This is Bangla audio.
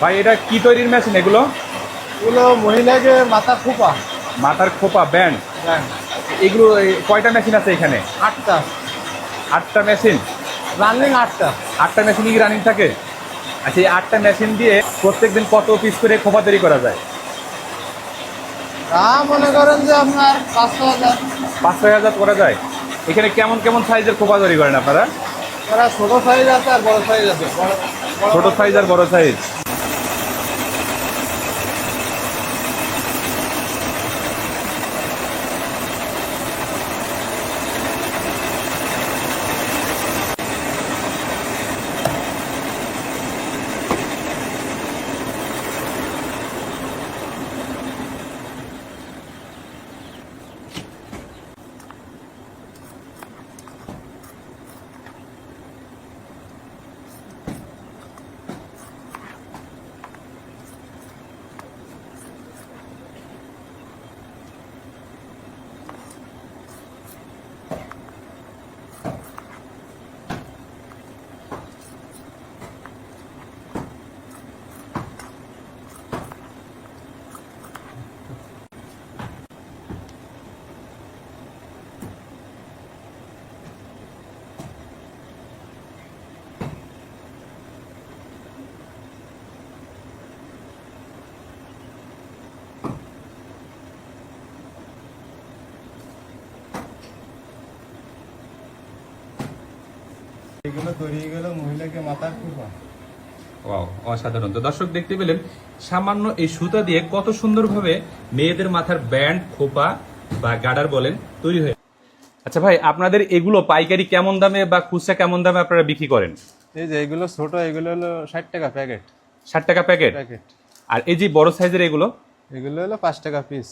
ভাই এটা কি তৈরির মেশিন এগুলো? এগুলো মহিলাকে মাথার খোপা। মাথার খোপা ব্যান্ড এগুলো কয়টা মেশিন আছে এখানে? আটটা। আটটা মেশিন রানিং আটটা। আটটা মেশিনই কি রানিং থাকে? আচ্ছা এই আটটা মেশিন দিয়ে প্রত্যেকদিন কত পিস করে খোপা তৈরি করা যায়? তা মনে করেন যে আপনার পাঁচশো হাজার। পাঁচ ছয় হাজার করা যায়? এখানে কেমন কেমন সাইজের খোপা তৈরি করেন আপনারা? তারা ছোট সাইজ আছে আর বড় সাইজ আছে। ছোট সাইজ আর বড় সাইজ এগুলো তৈরি হয়ে গেল মহিলাকে মাথার খোপা। ওয়াও অসাধারণ। তো দর্শক দেখতে পেলেন সামান্য এই সুতা দিয়ে কত সুন্দরভাবে মেয়েদের মাথার ব্যান্ড খোপা বা গাডার বলেন তৈরি হয়ে আচ্ছা ভাই আপনাদের এগুলো পাইকারি কেমন দামে বা খুচরা কেমন দামে আপনারা বিক্রি করেন? এই যে এগুলো ছোট এগুলো হলো ষাট টাকা প্যাকেট। ষাট টাকা প্যাকেট? প্যাকেট। আর এই যে বড় সাইজের এগুলো? এগুলো হলো পাঁচ টাকা পিস।